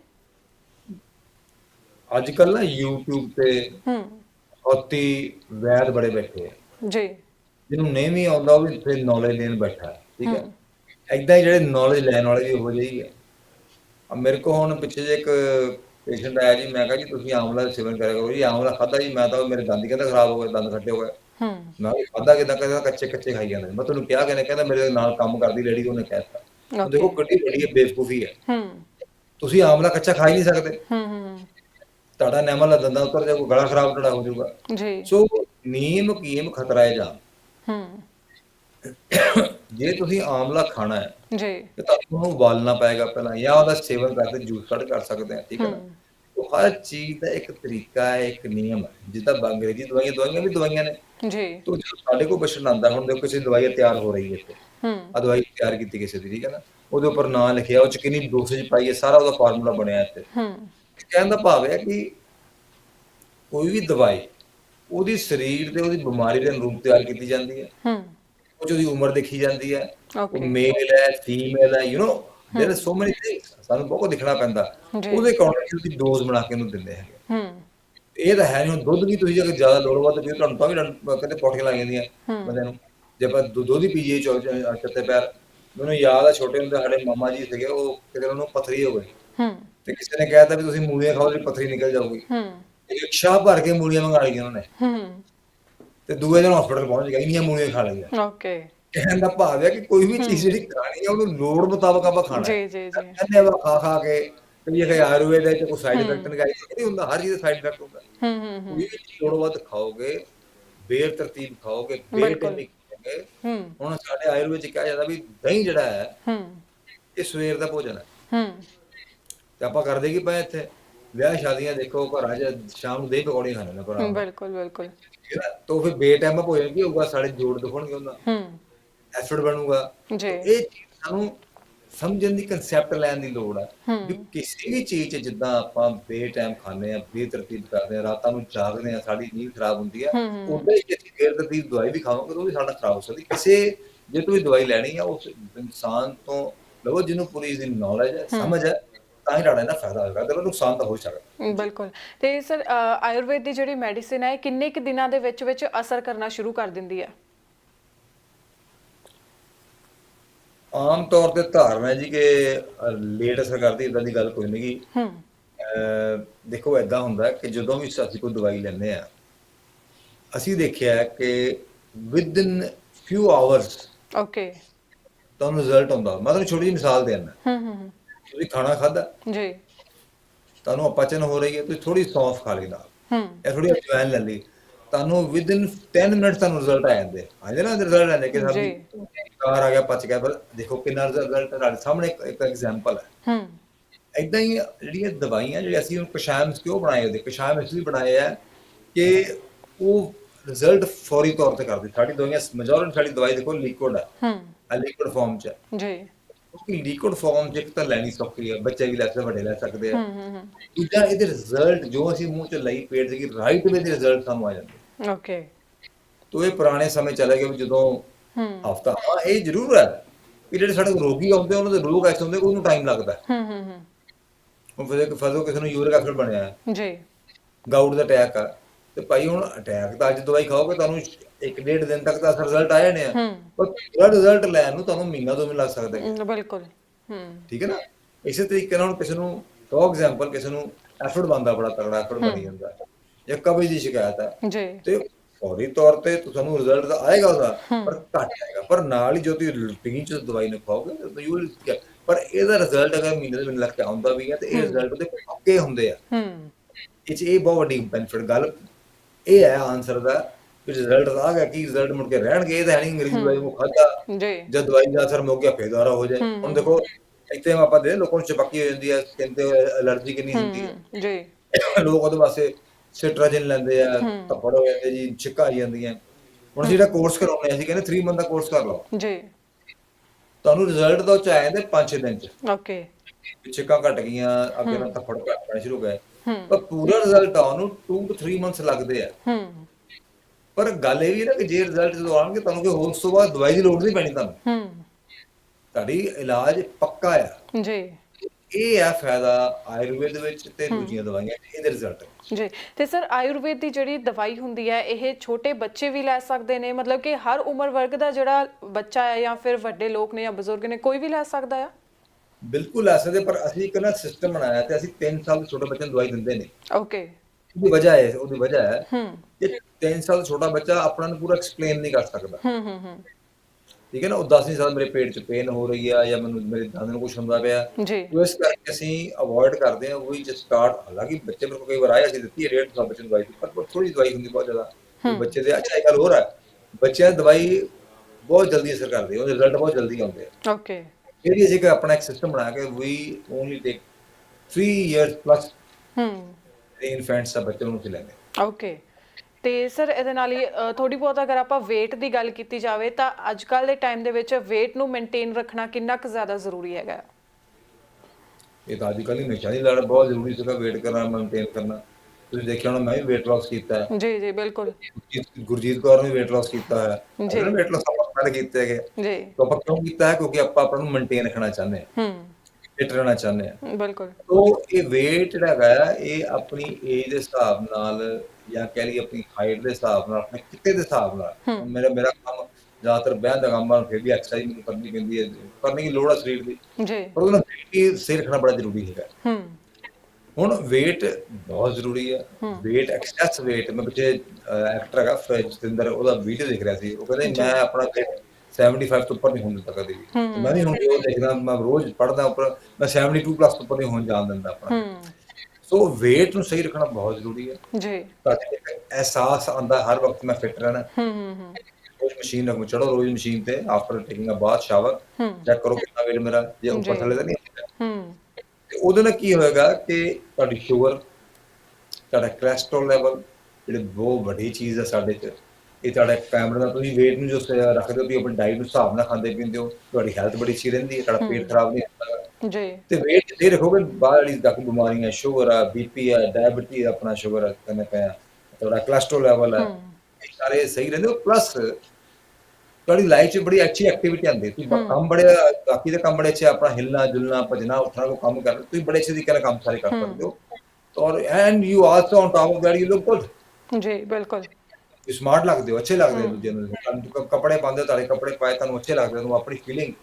ਅੱਜ ਕੱਲ ਨਾ YouTube ਤੇ ਹੂੰ। ਔਤੀ ਵੈਦ ਬੜੇ ਬੈਠੇ ਆ। ਜੀ। ਜਿਹਨੂੰ ਨਹੀਂ ਵੀ ਆਉਂਦਾ ਉਹ ਵੀ ਫਿਰ ਨੌਲੇਜ ਲੈਣ ਬੈਠਾ ਹੈ ਠੀਕ ਹੈ? ਹੀ। ਜਿਹੜੇ ਨੌਲੇਜ ਲੈਣ ਵਾਲੇ ਵੀ ਹੋ ਜਾਈ ਹੈ। ਆ ਮੇਰੇ ਕੋ ਹੁਣ ਪਿੱਛੇ ਜੇ ਇੱਕ ਪੇਸ਼ੈਂਟ ਆਇਆ ਜੀ ਮੈਂ ਕਿਹਾ ਜੀ ਤੁਸੀਂ ਆਮਲਾ ਦਾ ਸੇਵਨ ਕਰਿਆ ਕਰੋ ਜੀ ਆਮਲਾ ਖਾਦਾ ਜੀ ਮੈਂ ਤਾਂ ਮੇਰੇ ਦੰਦ ਹੀ ਕਹਿੰਦਾ ਖਰਾਬ ਹੋ ਗਏ ਦੰਦ ਖੱਟੇ ਹੋ ਗਏ। ਹੂੰ। ਮੈਂ ਖਾਦਾ ਕਿਦਾਂ ਕਹਿੰਦਾ ਕੱਚੇ ਕੱਚੇ ਖਾਈ ਜਾਂਦੇ। ਮੈਂ ਤੁਹਾਨੂੰ ਕਿਹਾ ਕਿ ਕਹਿੰਦਾ ਮੇਰੇ ਨਾਲ ਕੰਮ ਕਰਦੀ ਲੇਡੀ ਉਹਨੇ ਕਹਿਤਾ ਦੇਖੋ ਕਿੱਡੀ ਵੱਡੀ ਬੇਵਕੂਫੀ ਹੈ। ਹੂੰ। ਤੁਸੀਂ ਆਮਲਾ ਕੱਚਾ ਖਾ ਹੀ ਨਹੀਂ ਸਕਦੇ। ਹੂੰ ਹੂੰ। ਤੁਹਾਡਾ ਨੈਮਲ ਦਾ ਦੰਦਾਂ ਉੱਤਰ ਜਾਊਗਾ ਗਲਾ ਖਰਾਬ ਤੁਹਾਡਾ ਹੋ ਜਾਊਗਾ। ਜੀ। ਸੋ ਨੀਮ ਕੀਮ ਖਤਰਾ ਹੈ ਜਾਨ ਹੂੰ। ਜੇ ਤੁਸੀਂ ਆਮਲਾ ਖਾਣਾ ਹੈ ਜੀ। ਤੇ ਤੁਹਾਨੂੰ ਉਹਨੂੰ ਉਬਾਲਣਾ ਪਏਗਾ ਪਹਿਲਾਂ ਜਾਂ ਉਹਦਾ ਸੇਵਨ ਕਰਕੇ ਜੂਸ ਕੱਢ ਕਰ ਸਕਦੇ ਆ ਠੀਕ ਹੈ ਉਹ ਹਰ ਚੀਜ਼ ਦਾ ਇੱਕ ਤਰੀਕਾ ਹੈ ਇੱਕ ਨਿਯਮ ਹੈ। ਜਿੱਦਾਂ ਅੰਗਰੇਜ਼ੀ ਦਵਾਈਆਂ ਦਵਾਈਆਂ ਵੀ ਦਵਾਈਆਂ ਨੇ। ਜੀ। ਤੋਂ ਜਦੋਂ ਸਾਡੇ ਕੋਲ ਬਸ਼ਣ ਆਉਂਦਾ ਹੁਣ ਦੇਖੋ ਕਿਸੇ ਦਵਾਈ ਤਿਆਰ ਹੋ ਰਹੀ ਹੈ ਇੱਥੇ। ਹੂੰ। ਆ ਦਵਾਈ ਤਿਆਰ ਕੀਤੀ ਕਿਸੇ ਦੀ ਠੀਕ ਹੈ ਨਾ? ਉਹਦੇ ਉੱਪਰ ਨਾਂ ਲਿਖਿਆ ਉਹ ਚ ਕਿੰਨੀ ਡੋਸੇਜ ਪਾਈ ਹੈ ਸਾਰਾ ਉਹਦਾ ਫਾਰਮੂਲਾ ਬਣਿਆ ਇੱਥੇ। ਹੂੰ। ਕਹਿਣ ਦਾ ਭਾਵ ਹੈ ਕਿ ਕੋਈ ਵੀ ਦਵਾਈ ਉਹਦੀ ਸਰੀਰ ਦੇ ਉਹਦੀ ਬਿਮਾਰੀ ਦੇ ਅਨੁਰੂਪ ਤਿਆਰ ਕੀਤੀ ਜਾਂਦੀ ਹੈ ਹੂੰ ਉਹ 'ਚ ਉਹਦੀ ਉਮਰ ਦੇਖੀ ਜਾਂਦੀ ਹੈ ਉਹ ਓਕੇ ਮੇਲ ਹੈ ਫੀਮੇਲ ਹੈ you know there are so many things ਸਾਨੂੰ ਬਹੁਤ ਕੁਝ ਦੇਖਣਾ ਪੈਂਦਾ ਜੀ ਉਹਦੇ ਅਕੋਰਡਿੰਗ ਉਹਦੀ ਡੋਜ਼ ਬਣਾ ਕੇ ਉਹਨੂੰ ਦਿੰਦੇ ਹੈਗੇ ਹੂੰ ਇਹ ਤਾਂ ਹੈ ਨਹੀਂ ਹੁਣ ਦੁੱਧ ਵੀ ਤੁਸੀਂ ਜੇ ਜ਼ਿਆਦਾ ਲੋੜ ਵੱਧ ਪੀਓ ਤੁਹਾਨੂੰ ਤਾਂ ਵੀ ਲੜ- ਕਹਿੰਦੇ ਪੌਟੀਆਂ ਲੱਗ ਜਾਂਦੀਆਂ ਹੂੰ। ਬੰਦੇ ਨੂੰ ਜੇ ਆਪਾਂ ਦੁੱਧ ਦੁੱਧ ਹੀ ਪੀਏ ਚੌਲ ਚੱਤੇ ਪੈਰ ਮੈਨੂੰ ਯਾਦ ਆ ਛੋਟੇ ਹੁੰਦੇ ਸਾਡੇ ਮਾਮਾ ਜੀ ਸੀਗੇ ਉਹ ਕਿਤੇ ਉਹਨੂੰ ਪਥਰੀ ਹੋ ਗਈ ਹੂੰ ਤੇ ਕਿਸੇ ਨੇ ਕਹਿਤਾ ਵੀ ਤੁਸੀਂ ਮੂਲੀਆਂ ਖਾਓ ਤੇ ਪਥਰੀ ਨਿਕਲ ਜਾਊਗੀ। ਹੂੰ। ਇੱਕ ਸ਼ਾਹ ਭਰ ਕੇ ਮੂਲੀਆਂ ਮੰਗਾ ਲਈਆਂ ਉਹਨਾਂ ਨੇ। ਹੂੰ। ਤੇ ਦੂਏ ਦਿਨ ਹਸਪੀਟਲ ਪਹੁੰਚ ਗਏ ਇੰਨੀਆਂ ਮੂਲੀਆਂ ਖਾ ਲਈਆਂ। ਓਕੇ। ਕਹਿਣ ਦਾ ਭਾਵ ਹੈ ਕਿ ਕੋਈ ਵੀ ਚੀਜ਼ ਜਿਹੜੀ ਖਾਣੀ ਹੈ ਉਹਨੂੰ ਲੋੜ ਮੁਤਾਬਕ ਆਪਾਂ ਖਾਣਾ ਜੀ ਜੀ ਜੀ। ਕਹਿੰਦੇ ਆ ਖਾ ਖਾ ਕੇ ਵੀ ਇਹ ਆਯੁਰਵੇਦ ਤੇ ਕੋਈ ਸਾਈਡ ਇਫੈਕਟ ਨਹੀਂ ਹੁੰਦਾ ਹਰ ਚੀਜ਼ ਦਾ ਸਾਈਡ ਇਫੈਕਟ ਹੁੰਦਾ। ਹੂੰ ਹੂੰ ਹੂੰ। ਕੋਈ ਵੀ ਲੋੜ ਵੱਧ ਖਾਓਗੇ ਬੇਰ ਤਰਤੀਬ ਖਾਓਗੇ ਬੇਟੈਮਿਕ ਖਾਓਗੇ ਹੂੰ। ਹੁਣ ਸਾਡੇ ਆਯੁਰਵੇਦ ਚ ਕਿਹਾ ਜਾਂਦਾ ਵੀ ਦਹੀਂ ਜਿਹੜਾ ਹੈ ਹੂੰ। ਇਹ ਸਵੇਰ ਦਾ ਭੋਜਨ ਹੈ। ਹੂੰ। ਤੇ ਆਪਾਂ ਕਰਦੇ ਕੀ ਪਏ ਇੱਥੇ? ਵਿਆਹ ਸ਼ਾਦੀਆਂ ਦੇਖੋ ਘਰਾਂ 'ਚ ਸ਼ਾਮ ਨੂੰ ਦਹੀਂ ਪਕੌੜੇ ਖਾਣੇ ਨੇ ਪਰ ਬਿਲਕੁਲ ਬਿਲਕੁਲ। ਤੋਂ ਫਿਰ ਬੇਟਾਈਮ ਭੋਜਨ ਕੀ ਹੋਊਗਾ ਸਾਡੇ ਜੋੜ ਦੁਖਣਗੇ ਉਹਨਾਂ। ਹੂੰ। ਐਸਿਡ ਬਣੂਗਾ। ਜੀ। ਇਹ ਚੀਜ਼ ਸਾਨੂੰ ਸਮਝਣ ਦੀ ਕਨਸੈਪਟ ਲੈਣ ਦੀ ਲੋੜ ਹੈ। ਵੀ ਕਿਸੇ ਵੀ ਚੀਜ਼ 'ਚ ਜਿੱਦਾਂ ਆਪਾਂ ਬੇ ਟਾਈਮ ਖਾਂਦੇ ਆ ਬੇਤਰਤੀਬ ਕਰਦੇ ਆ ਰਾਤਾਂ ਨੂੰ ਜਾਗਦੇ ਆ ਸਾਡੀ ਨੀਂਦ ਖਰਾਬ ਹੁੰਦੀ ਆ ਉਦਾਂ ਹੀ। ਜੇ ਅਸੀਂ ਬੇਤਰਤੀਬ ਦਵਾਈ ਵੀ ਖਾਵਾਂਗੇ ਤਾਂ ਉਹ ਵੀ ਸਾਡਾ ਖਰਾਬ ਹੋ ਸਕਦੀ। ਕਿਸੇ ਜੇ ਤੁਸੀਂ ਦਵਾਈ ਲੈਣੀ ਆ ਉਸ ਇਨਸਾਨ ਤੋਂ ਲਵੋ ਜਿਹਨੂੰ ਪੂਰੀ ਦੀ ਨੌਲੇਜ ਹੈ। ਸਮਝ ਹੈ ਤਾਂ ਹੀ ਤੁਹਾਡਾ ਇਹਦਾ ਫਾਇਦਾ ਹੋਏਗਾ ਤੇ ਨੁਕਸਾਨ ਤਾਂ ਹੋ ਸਕਦਾ। ਬਿਲਕੁਲ। ਤੇ ਸਰ ਆਯੁਰਵੇਦ ਦੀ ਜਿਹੜੀ ਮੈਡੀਸਿਨ ਹੈ ਕਿੰਨੇ ਕੁ ਦਿਨਾਂ ਦੇ ਵਿੱਚ ਵਿੱਚ ਅਸਰ ਕਰਨਾ ਸ਼ੁਰੂ ਕਰ ਦਿੰਦੀ ਹੈ? ਆਮ ਤੌਰ ਤੇ ਧਾਰਨਾ ਹੈ ਜੀ ਕਿ ਲੇਟ ਅਸਰ ਕਰਦੀ ਇਦਾਂ ਦੀ ਗੱਲ ਕੋਈ ਨਹੀਂ ਹੂੰ। ਦੇਖੋ ਐਦਾਂ ਹੁੰਦਾ ਹੈ ਕਿ ਜਦੋਂ ਵੀ ਅਸੀਂ ਕੋਈ ਦਵਾਈ ਲੈਂਦੇ ਆ ਅਸੀਂ ਦੇਖਿਆ ਹੈ ਕਿ ਵਿਦਿਨ ਫਿਊ ਆਵਰਸ ਓਕੇ ਤੁਹਾਨੂੰ ਰਿਜ਼ਲਟ ਆਉਂਦਾ। ਮੈਂ ਤੁਹਾਨੂੰ ਛੋਟੀ ਜਿਹੀ ਮਿਸਾਲ ਦੇਣਾ ਹੂੰ ਹੂੰ ਹੂੰ, ਤੁਸੀਂ ਖਾਣਾ ਖਾਦਾ ਜੀ। ਤੁਹਾਨੂੰ ਅਪਚਨ ਹੋ ਰਹੀ ਹੈ ਤੁਸੀਂ ਥੋੜੀ ਸੌਂਫ ਖਾ ਲਈ ਨਾਲ। ਹੂੰ। ਇਹ ਥੋੜੀ ਅਜਵਾਇਨ ਲੈ ਲਈ। ਤੁਹਾਨੂੰ ਵਿਦਿਨ 10 ਮਿੰਟ ਤੁਹਾਨੂੰ ਰਿਜ਼ਲਟ ਆ ਜਾਂਦੇ। ਆ ਜਾਂਦੇ ਨਾ ਰਿਜ਼ਲਟ ਆਨੇ ਕਿ ਸਾਡੀ ਕਾਰ ਆ ਗਿਆ ਪਚ ਗਿਆ ਪਰ ਦੇਖੋ ਕਿੰਨਾ ਰਿਜ਼ਲਟ ਤੁਹਾਡੇ ਸਾਹਮਣੇ ਇੱਕ ਇੱਕ ਐਗਜ਼ਾਮਪਲ ਹੈ। ਹੂੰ। ਇਦਾਂ ਹੀ ਜਿਹੜੀਆਂ ਦਵਾਈਆਂ ਜਿਹੜੇ ਅਸੀਂ ਹੁਣ ਕਸ਼ਾਇਮਸ ਕਿਉਂ ਬਣਾਏ ਉਹਦੇ ਕਸ਼ਾਇਮ ਇਸ ਲਈ ਬਣਾਏ ਆ ਕਿ ਉਹ ਰਿਜ਼ਲਟ ਫੌਰੀ ਤੌਰ ਤੇ ਕਰਦੇ ਸਾਡੀ ਦਵਾਈਆਂ ਮੈਜੋਰਿਟੀ ਸਾਡੀ ਦਵਾਈ ਦੇਖੋ ਲਿਕੁਇਡ ਹੈ। ਹੂੰ। ਲਿਕੁਇਡ ਫਾਰਮ ਚ ਜੀ। ਕਿਉਂਕਿ ਲਿਕੁਇਡ ਫਾਰਮ ਇੱਕ ਤਾਂ ਲੈਣੀ ਸੌਖੀ ਹੈ ਬੱਚੇ ਵੀ ਲੈ ਸਕਦੇ ਵੱਡੇ ਲੈ ਸਕਦੇ ਆ। ਹੂੰ ਹੂੰ ਹੂੰ। ਦੂਜਾ ਇਹਦੇ ਰਿਜ਼ਲਟ ਜੋ ਅਸੀਂ ਮੂੰਹ ਚ ਲਈ ਪੇਟ ਦੇ ਰਾਈਟ ਵੇ ਦੇ ਰਿਜ਼ਲਟ ਸਾਨੂੰ ਆ ਜਾਂਦੇ। ਓਕੇ ਤੋ ਇਹ ਪੁਰਾਣੇ ਸਮੇਂ ਚਲੇ ਗਏ ਜਦੋਂ ਹਫਤਾ ਹਾਂ ਇਹ ਜ਼ਰੂਰ ਹੈ ਕਿ ਜਿਹੜੇ ਸਾਡੇ ਰੋਗੀ ਆਉਂਦੇ ਉਹਨਾਂ ਦੇ ਰੋਗ ਐਸੇ ਹੁੰਦੇ ਉਹਨੂੰ ਟਾਈਮ ਲੱਗਦਾ। ਹੈ। ਹੂੰ ਹੂੰ। ਹੂੰ ਹੁਣ ਫਿਰ ਫਜ਼ੋ ਕਿਸੇ ਨੂੰ ਯੂਰਿਕ ਐਸਿਡ ਬਣਿਆ। ਹੈ ਜੀ। ਗਾਊਟ ਦਾ ਅਟੈਕ ਆ। ਤੇ ਭਾਈ ਹੁਣ ਅਟੈਕ ਤਾਂ ਅੱਜ ਦਵਾਈ ਖਾਓਗੇ ਤੁਹਾਨੂੰ ਇੱਕ ਡੇਢ ਦਿਨ ਤੱਕ ਦਾ ਰਿਜ਼ਲਟ ਆ ਜਾਣੇ ਆ। ਪਰ ਪੂਰਾ ਰਿਜ਼ਲਟ ਲੈਣ ਨੂੰ ਤੁਹਾਨੂੰ ਮਹੀਨਾ ਦੋ ਮਹੀਨਾ ਲੱਗ ਸਕਦਾ ਹੈ ਬਿਲਕੁਲ ਹੂੰ। ਠੀਕ ਹੈ ਨਾ? ਇਸੇ ਤਰੀਕੇ ਨਾਲ ਹੁਣ ਕਿਸੇ ਨੂੰ ਫੋਰ ਐਗਜ਼ਾਮਪਲ ਕਿਸੇ ਨੂੰ ਐਫਰਟ ਬੰਦਾ ਬੜਾ ਤਗੜਾ ਐਫਰਟ ਬਣੀ ਜਾਂਦਾ। ਹੈ। ਜਾਂ ਕਬਜ਼ ਦੀ ਸ਼ਿਕਾਇਤ ਹੈ ਜੀ। ਤੇ ਫੌਰੀ ਤੌਰ ਤੇ ਤੁਹਾਨੂੰ ਰਿਜ਼ਲਟ ਤਾਂ ਆਏਗਾ ਉਹਦਾ ਪਰ ਘੱਟ ਆਏਗਾ। ਪਰ ਨਾਲ ਹੀ ਜੋ ਤੁਸੀਂ ਰੂਟੀਨ ਚ ਦਵਾਈ ਨੂੰ ਖਾਓਗੇ ਤਾਂ ਯੂ ਵਿਲ ਪਰ ਇਹਦਾ ਰਿਜ਼ਲਟ ਅਗਰ ਮਹੀਨੇ ਦੇ ਮਹੀਨੇ ਲੱਗ ਕੇ ਆਉਂਦਾ ਵੀ ਹੈ ਤੇ ਇਹ ਰਿਜ਼ਲਟ ਉਹਦੇ ਪੱਕੇ ਹੁੰਦੇ ਆ। ਹੂੰ। ਇਹ ਇਹ ਬਹੁਤ ਵੱਡੀ ਬੈਨੀਫਿਟ ਗੱਲ ਇਹ ਹੈ ਆਨਸਰ ਦਾ ਕਿ ਰਿਜ਼ਲਟ ਆ ਗਿਆ ਕੀ ਰਿਜ਼ਲਟ ਮੁੜ ਕੇ ਰਹਿਣਗੇ ਇਹ ਤਾਂ ਹੈ ਨਹੀਂ ਅੰਗਰੇਜ਼ੀ ਦਵਾਈ ਨੂੰ ਖਾਦਾ ਜੀ। ਜਦ ਦਵਾਈ ਦਾ ਅਸਰ ਮੁੱਕ ਗਿਆ ਫੇਰ ਦੁਬਾਰਾ ਹੋ ਜਾਏ। ਹੁਣ ਦੇਖੋ ਇੱਥੇ ਆਪਾਂ ਦੇ ਲੋਕਾਂ ਨੂੰ ਚਪੱਕੀ ਹੋ ਜਾਂਦੀ ਹੈ ਤੇ ਅਲਰਜੀ ਕਿੰਨੀ ਹੁੰਦੀ ਹੈ। ਜੀ। ਲੋਕ ਉਹਦੇ ਵਾਸਤੇ ਸਿਟਰਾਜਨ ਲੈਂਦੇ ਆ ਤੱਪੜ ਹੋ ਜਾਂਦੇ ਜੀ ਛਿੱਕਾ ਆ ਜਾਂਦੀਆਂ। ਹੁਣ ਜਿਹੜਾ ਕੋਰਸ ਕਰਾਉਂਦੇ ਆ ਅਸੀਂ ਕਹਿੰਦੇ 3 ਮੰਥ ਦਾ ਕੋਰਸ ਕਰ ਲਓ। ਜੀ। ਤੁਹਾਨੂੰ ਰਿਜ਼ਲਟ ਤਾਂ ਉਹ ਚ ਆ ਜਾਂਦੇ 5-6 ਦਿਨ ਚ। ਓਕੇ। ਛਿੱਕਾਂ ਘਟ ਗਈਆਂ ਅੱਗੇ ਨਾਲ ਤੱਪੜ ਘਟ ਪੈਣੇ ਸ਼ੁਰੂ ਹੋ ਗਏ ਪਰ ਪੂਰਾ ਰਿਜ਼ਲਟ ਆਉਣ ਨੂੰ 2 ਤੋਂ 3 ਮੰਥਸ ਲੱਗਦੇ ਆ। ਹੂੰ। ਪਰ ਗੱਲ ਇਹ ਵੀ ਹੈ ਨਾ ਕਿ ਜੇ ਰਿਜ਼ਲਟ ਜਦੋਂ ਆਉਣਗੇ ਤੁਹਾਨੂੰ ਕੋਈ ਹੋਰ ਉਸ ਤੋਂ ਬਾਅਦ ਦਵਾਈ ਦੀ ਲੋੜ ਨਹੀਂ ਪੈਣੀ ਤੁਹਾਨੂੰ। ਹੂੰ। ਤੁਹਾਡੀ ਇਲਾਜ ਪੱਕਾ ਆ। ਜੀ। ਇਹ ਆ ਫਾਇਦਾ ਆਯੁਰਵੇਦ ਵਿੱਚ ਤੇ ਦੂਜੀਆਂ ਦਵਾਈਆਂ ਇਹਦੇ ਰਿਜ਼ਲਟ ਜੀ। ਤੇ ਸਰ ਆਯੁਰਵੇਦ ਦੀ ਜਿਹੜੀ ਦਵਾਈ ਹੁੰਦੀ ਹੈ ਇਹ ਛੋਟੇ ਬੱਚੇ ਵੀ ਲੈ ਸਕਦੇ ਨੇ? ਮਤਲਬ ਕਿ ਹਰ ਉਮਰ ਵਰਗ ਦਾ ਜਿਹੜਾ ਬੱਚਾ ਹੈ ਜਾਂ ਫਿਰ ਵੱਡੇ ਲੋਕ ਨੇ ਜਾਂ ਬਜ਼ੁਰਗ ਨੇ ਕੋਈ ਵੀ ਲੈ ਸਕਦਾ ਆ? ਬਿਲਕੁਲ ਐਸੇ ਦੇ ਪਰ ਅਸੀਂ ਇੱਕ ਨਾ ਸਿਸਟਮ ਬਣਾਇਆ ਤੇ ਅਸੀਂ 3 ਸਾਲ ਦੇ ਛੋਟੇ ਬੱਚੇ ਨੂੰ ਦਵਾਈ ਦਿੰਦੇ ਨੇ। ਓਕੇ ਉਹਦੀ ਵਜ੍ਹਾ ਹੈ ਉਹਦੀ ਵਜ੍ਹਾ ਹੈ ਹੂੰ। ਕਿ 3 ਸਾਲ ਦਾ ਛੋਟਾ ਬੱਚਾ ਆਪਣਾ ਨੂੰ ਪੂਰਾ ਐਕਸਪਲੇਨ ਨਹੀਂ ਕਰ ਸਕਦਾ। ਹੂੰ ਹੂੰ ਹੂੰ। ਠੀਕ ਹੈ ਨਾ ਉਹ 10 ਨਹੀਂ ਸਾਲ ਮੇਰੇ ਪੇਟ 'ਚ ਪੇਨ ਹੋ ਰਹੀ ਆ ਜਾਂ ਮੈਨੂੰ ਮੇਰੇ ਦੰਦ ਨੂੰ ਕੁਝ ਹੁੰਦਾ ਪਿਆ। ਜੀ। ਉਹ ਇਸ ਕਰਕੇ ਅਸੀਂ ਅਵੋਇਡ ਕਰਦੇ ਹਾਂ ਉਹੀ ਜਸਟ ਸਟਾਰਟ ਹਾਲਾਂਕਿ ਬੱਚੇ ਨੂੰ ਕਈ ਵਾਰ ਆਇਆ ਅਸੀਂ ਦਿੱਤੀ ਹੈ ਡੇਢ ਸਾਲ ਬੱਚੇ ਨੂੰ ਦਵਾਈ ਪਰ ਥੋੜੀ ਦਵਾਈ ਹੁੰਦੀ ਬਹੁਤ ਜ਼ਿਆਦਾ। ਬੱਚੇ ਦੇ ਅੱਛਾ ਇੱਕ ਗੱਲ ਹੋਰ ਹੈ ਬੱਚਿਆਂ ਦੀ ਦਵਾਈ ਬਹੁਤ ਜਲਦੀ ਅਸਰ ਕਰਦੀ ਹੈ ਉਹਦੇ ਰਿਜ਼ਲਟ ਬਹੁਤ ਜਲਦੀ ਆਉਂਦੇ ਆ। ਓਕੇ ਵੀ ਅਸੀਂ ਆਪਣਾ ਇੱਕ ਸਿਸਟਮ ਬਣਾ ਕੇ we only take 3 years plus ਹੂੰ। ਇਨਫੈਂਟਸ ਦਾ ਬੱਚੇ ਨੂੰ ਲੈਂਦੇ ਓਕੇ ਤੇ ਸਰ ਇਹਦੇ ਨਾਲ ਹੀ ਥੋੜੀ ਬਹੁਤ ਅਗਰ ਆਪਾਂ weight ਦੀ ਗੱਲ ਕੀਤੀ ਜਾਵੇ ਤਾਂ ਅੱਜ ਕੱਲ ਦੇ ਟਾਈਮ ਦੇ ਵਿੱਚ weight ਨੂੰ ਮੇਨਟੇਨ ਰੱਖਣਾ ਕਿੰਨਾ ਕੁ ਜ਼ਿਆਦਾ ਜ਼ਰੂਰੀ ਹੈਗਾ? ਇਹ ਤਾਂ ਅੱਜ ਕੱਲ੍ਹ ਹੀ ਨਸ਼ਾ ਨਹੀਂ ਲੜ ਬਹੁਤ ਜ਼ਰੂਰੀ ਸੀਗਾ ਵੇਟ ਕਰਨਾ ਮੇਨਟੇਨ ਕਰਨਾ। ਤੁਸੀਂ ਦੇਖਿਆ ਹੋਣਾ ਮੈਂ ਵੀ weight loss ਕੀਤਾ ਹੈ। ਜੀ ਜੀ ਬਿਲਕੁਲ। ਗੁਰਜੀਤ- ਕੌਰ ਨੇ weight loss ਕੀਤਾ ਹੈ। ਜੀ। weight loss ਪਹਿਲੇ ਕੀਤੇ ਹੈਗੇ ਜੀ। ਤਾਂ ਆਪਾਂ ਕਿਉਂ ਕੀਤਾ ਹੈ? ਕਿਉਂਕਿ ਆਪਾਂ ਆਪਣਾ ਨੂੰ ਮੇਨਟੇਨ ਰੱਖਣਾ ਚਾਹੁੰਦੇ ਹਾਂ। ਹੂੰ। ਫਿਟ ਰਹਿਣਾ ਚਾਹੁੰਦੇ ਹਾਂ। ਬਿਲਕੁਲ। ਤੋ ਇਹ weight ਜਿਹੜਾ ਹੈਗਾ ਇਹ ਆਪਣੀ ਏਜ ਦੇ ਹਿਸਾਬ ਨਾਲ ਜਾਂ ਕਹਿ ਲਈ ਆਪਣੀ ਹਾਈਟ ਦੇ ਹਿਸਾਬ ਨਾਲ ਆਪਣੇ ਕਿਤੇ ਦੇ ਹਿਸਾਬ ਨਾਲ ਮੇਰਾ ਮੇਰਾ ਕੰਮ ਜ਼ਿਆਦਾਤਰ ਬਹਿਣ ਦਾ ਕੰਮ ਫਿਰ ਵੀ ਐਕਸਰਸਾਈਜ਼ ਮੈਨੂੰ ਕਰਨੀ ਪੈਂਦੀ ਹੈ। ਕਰਨੀ ਲੋੜ ਹੈ ਸਰੀਰ ਦੀ। ਜੀ। ਪਰ weight ਵੀ ਸਿਰ ਰੱਖਣਾ ਬੜਾ ਜ਼ਰੂਰੀ ਹੈਗਾ। ਹੂੰ। ਹੁਣ weight ਬਹੁਤ ਜ਼ਰੂਰੀ ਹੈ। weight ਐਕਸੈਸ weight ਮੈਂ ਪਿੱਛੇ ਐਕਟਰ ਹੈਗਾ ਫ- ਜਤਿੰਦਰ ਉਹਦਾ ਵੀਡੀਓ ਦੇਖ ਰਿਹਾ ਸੀ। ਉਹ ਕਹਿੰਦੇ ਮੈਂ ਆਪਣਾ weight 75 ਤੋਂ ਉੱਪਰ ਨਹੀਂ ਹੋਣ ਦਿੱਤਾ ਕਦੇ ਵੀ। ਮੈਂ ਵੀ ਹੁਣ ਜੋ ਦੇਖਦਾ ਮੈਂ ਰੋਜ਼ ਪੜਦਾ ਉੱਪਰ ਮੈਂ 72 ਪਲੱਸ ਤੋਂ ਉੱਪਰ ਨਹੀਂ ਹੋਣ ਜਾਣ ਦਿੰਦਾ ਆਪਣਾ। ਸੋ weight ਨੂੰ ਸਹੀ ਰੱਖਣਾ ਬਹੁਤ ਜ਼ਰੂਰੀ ਹੈ। ਜੀ। ਤਾਂ ਅਹਿਸਾਸ ਆਂਦਾ ਹਰ ਵਕਤ ਮੈਂ ਫਿਟ ਰਹਿਣਾ। ਹੂੰ ਹੂੰ ਰੋਜ਼ ਮਸ਼ੀਨ ਰੱਖੋ। ਚੜੋ ਰੋਜ਼ ਮਸ਼ੀਨ ਤੇ after taking a bath shower check ਕਰੋ ਕਿੰਨਾ weight ਮੇਰਾ। ਜੇ ਉੱਪਰ। ਥੱਲੇ ਤਾਂ ਨਹੀਂ। ਹੂੰ। ਤੇ ਉਹਦੇ ਨਾਲ ਕੀ ਹੋਏਗਾ ਕਿ ਤੁਹਾਡੀ ਸ਼ੂਗਰ ਤੁਹਾਡਾ ਕੋਲੇਸਟ੍ਰੋਲ ਲੈਵਲ ਜਿਹੜੇ ਬਹੁਤ ਵੱਡੀ ਚੀਜ਼ ਹੈ ਸਾਡੇ 'ਚ ਇਹ ਤੁਹਾਡਾ ਕੈਮਰਾ ਦਾ ਤੁਸੀਂ weight ਨੂੰ ਜੋ ਰੱਖਦੇ ਹੋ ਤੁਸੀਂ ਆਪਣੀ ਡਾਈਟ ਨੂੰ ਹਿਸਾਬ ਨਾਲ ਖਾਂਦੇ ਪੀਂਦੇ ਹੋ ਤੁਹਾਡੀ ਹੈਲਥ ਬੜੀ ਅੱਛੀ ਰਹਿੰਦੀ ਹੈ ਤੁਹਾਡਾ ਪੇਟ ਖਰਾਬ ਨਹੀਂ ਹੁੰਦਾ। ਜੀ। ਤੇ weight ਜਿੱਦੇ ਰੱਖੋਗੇ ਬਾਹਰ ਵਾਲੀ ਤੱਕ ਬਿਮਾਰੀਆਂ ਸ਼ੂਗਰ ਆ ਬੀਪੀ ਆ ਡਾਇਬੀਟੀ ਆਪਣਾ ਸ਼ੂਗਰ ਕਹਿੰਦੇ ਪਿਆ ਤੁਹਾਡਾ ਕੋਲੇਸਟ੍ਰੋਲ ਲੈਵਲ ਹੈ। ਇਹ ਸਾਰੇ ਸਹੀ ਰਹਿੰਦੇ ਪਲੱਸ ਤੁਹਾਡੀ ਲਾਈਫ 'ਚ ਬੜੀ ਅੱਛੀ ਐਕਟੀਵਿਟੀ ਆਉਂਦੀ ਹੈ। ਤੁਸੀਂ ਕੰਮ ਬੜੇ ਬਾਕੀ ਦੇ ਕੰਮ ਬੜੇ ਅੱਛੇ ਆਪਣਾ ਹਿਲਣਾ ਜੁਲਣਾ ਭਜਣਾ ਉੱਠਣਾ ਕੋ ਕੰਮ ਕਰਨਾ ਤੁਸੀਂ ਬੜੇ ਅੱਛੇ ਤਰੀਕੇ ਨਾਲ ਕੰਮ ਸਾਰੇ ਕਰ ਸਕਦੇ ਹੋ। ਔਰ and you also on top of that you look good ਜੀ ਬਿਲਕੁਲ। ਸਮਾਰਟ ਲੱਗਦੇ ਹੋ ਅੱਛੇ ਲੱਗਦੇ ਹੋ ਦੂਜੇ ਨੂੰ। ਤੁਹਾਨੂੰ ਕੱਪੜੇ ਪਾਉਂਦੇ ਹੋ ਤੁਹਾਡੇ ਕੱਪੜੇ ਪਾਏ ਤੁਹਾਨੂੰ ਅੱਛੇ ਲੱਗਦੇ ਤੁਹਾਨੂੰ ਆਪਣੀ ਫੀਲਿੰਗ